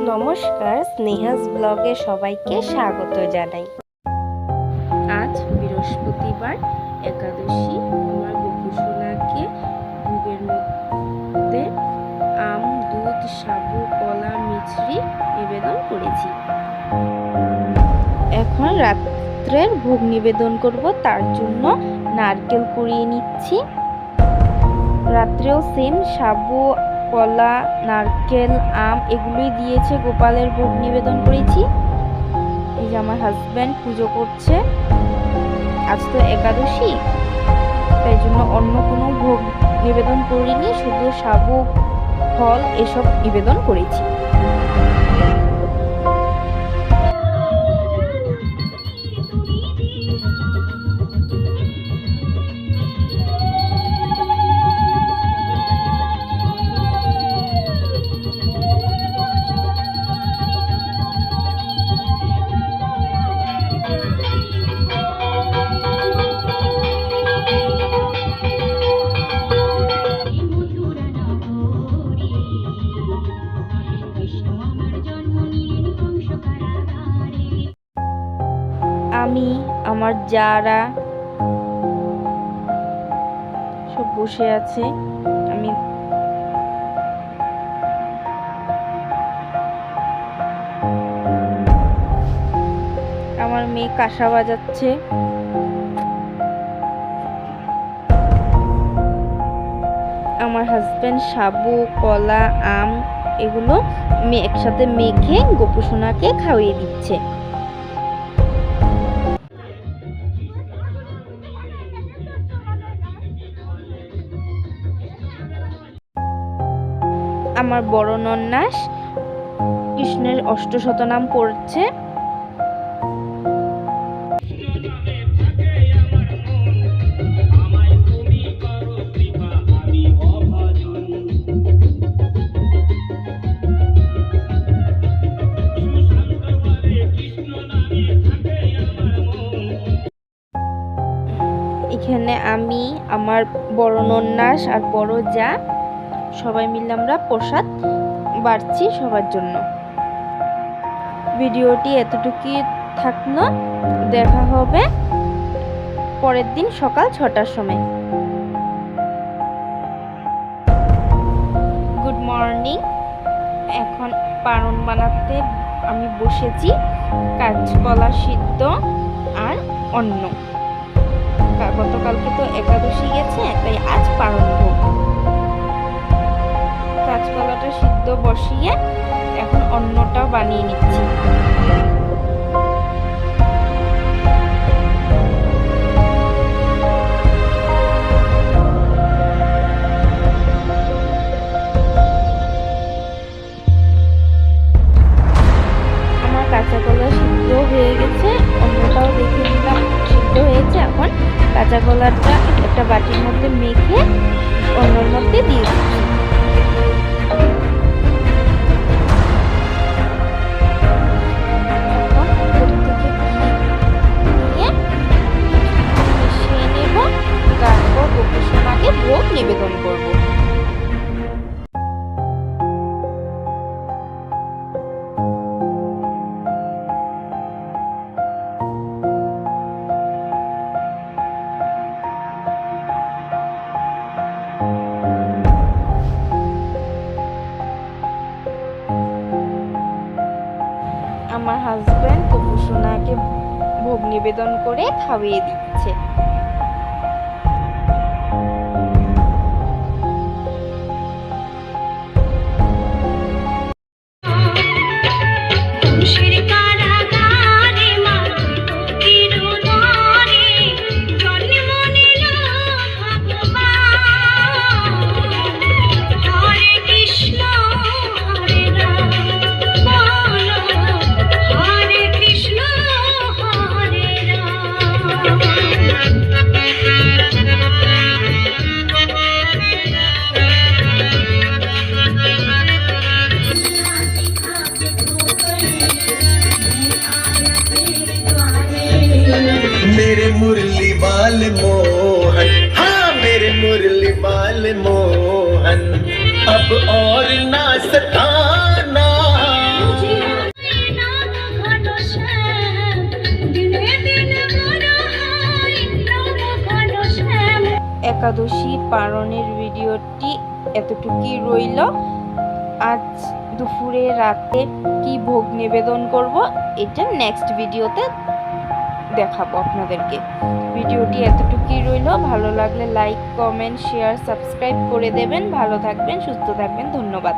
নমস্কার, স্নেহাস ব্লগে সবাইকে স্বাগত জানাই। আজ বৃহস্পতিবার, একাদশী। আমার গোপুসোনাকে ভোগের মধ্যে আম, দুধ, সাবু, কলা, মিছরি নিবেদন করেছি। এখন রাত্রের ভোগ নিবেদন করব, তার জন্য নারকেল কুড়িয়ে নিচ্ছি। রাত্রেও সেম সাবু কলা, নারকেল, আম, এগুলোই দিয়েছে গোপালের ভোগ নিবেদন করেছি। এই যে আমার হাজব্যান্ড পুজো করছে। আজ তো একাদশী, তাই জন্য অন্য কোনো ভোগ নিবেদন করিনি, শুধু সাবু, ফল এসব নিবেদন করেছি। আমি, আমার যারা সব বসে আছে, আমি আমার মেয়ে কাঁসা বাজাচ্ছে। আমার হাজব্যান্ড সাবু, কলা, আম, এগুলো একসাথে মেখে গোপুসোনাকে খাওয়িয়ে দিচ্ছে। আমার বড় নন্যাস। কৃষ্ণের অষ্টশতনাম পড়ছে। এখানে আমি আমার বড় নন্যাস আর বড় যা। সবাই মিলে আমরা প্রসাদ বাড়ছি সবার জন্য। ভিডিওটি এতটুকুই থাকল। দেখা হবে পরের দিন সকাল ছটার সময়। গুড মর্নিং এখন পারণ বানাতে আমি বসেছি। কাঁচকলা সিদ্ধ আর অন্ন। কা- গতকালকে তো একাদশী গেছে, তাই আজ পালন ভোগ। সিদ্ধ বসিয়ে এখন অন্নটা বানিয়ে নিচ্ছি। কাঁচা কলা সিদ্ধ হয়ে গেছে অন্যটাও দেখে নিলাম সিদ্ধ হয়েছে এখন। কাঁচা কলাটা একটা বাটির মধ্যে মেখে অন্যর মধ্যে দিয়ে দিচ্ছি। ভোগ নিবেদন করব। আমার হাজব্যান্ড গোপুসোনাকে ভোগ নিবেদন করে খাইয়ে দিচ্ছে। बाल मोहन। हाँ, मेरे मुरली बाल मोहन। अब और ना सताना। একাদশী পালনের ভিডিওটি এতটুকুই রইল। আজ দুপুরে রাতে কি ভোগ নিবেদন করব, এটা নেক্সট ভিডিওতে দেখাবো আপনাদেরকে। ভিডিওটি এতটুকুই রইল। ভালো লাগলে লাইক কমেন্ট শেয়ার সাবস্ক্রাইব করে দেবেন। ভালো থাকবেন, সুস্থ থাকবেন। ধন্যবাদ।